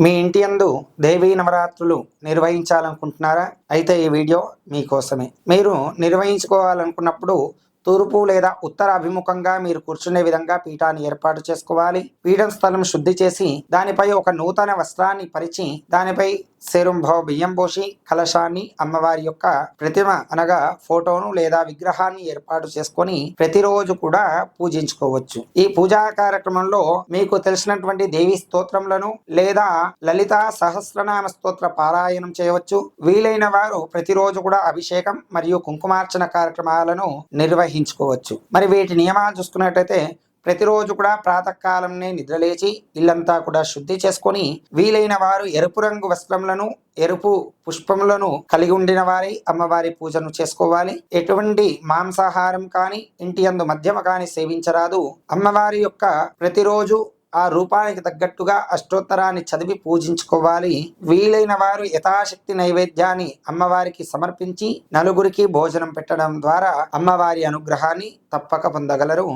మీ ఇంటి యందు దేవీ నవరాత్రులు నిర్వహించాలనుకుంటున్నారా? అయితే ఈ వీడియో మీకోసమే. మీరు నిర్వహించుకోవాలనుకున్నప్పుడు తూర్పు లేదా ఉత్తర అభిముఖంగా మీరు కూర్చునే విధంగా పీఠాన్ని ఏర్పాటు చేసుకోవాలి. పీఠం స్థలం శుద్ధి చేసి దానిపై ఒక నూతన వస్త్రాన్ని పరిచి దానిపై శరుంభవ బియ్యం పోసి కలశాన్ని అమ్మవారి యొక్క ప్రతిమ అనగా ఫోటోను లేదా విగ్రహాన్ని ఏర్పాటు చేసుకొని ప్రతిరోజు కూడా పూజించుకోవచ్చు. ఈ పూజా కార్యక్రమంలో మీకు తెలిసినటువంటి దేవి స్తోత్రములను లేదా లలిత సహస్రనామ స్తోత్ర పారాయణం చేయవచ్చు. వీలైన వారు ప్రతిరోజు కూడా అభిషేకం మరియు కుంకుమార్చన కార్యక్రమాలను నిర్వహించుకోవచ్చు మరి వీటి నియమాలు చూసుకున్నట్టయితే ప్రతిరోజు కూడా ప్రాతకాలంనే నిద్రలేచి ఇల్లంతా కూడా శుద్ధి చేసుకొని వీలైన వారు ఎరుపు రంగు వస్త్రములను ఎరుపు పుష్పములను కలిగి ఉండిన వారి అమ్మవారి పూజను చేసుకోవాలి. ఎటువంటి మాంసాహారం కాని ఇంటి అందు మద్యమ కాని సేవించరాదు. అమ్మవారి యొక్క ప్రతిరోజు ఆ రూపానికి తగ్గట్టుగా అష్టోత్తరాన్ని చదివి పూజించుకోవాలి. వీలైన వారు యథాశక్తి నైవేద్యాన్ని అమ్మవారికి సమర్పించి నలుగురికి భోజనం పెట్టడం ద్వారా అమ్మవారి అనుగ్రహాన్ని తప్పక పొందగలరు.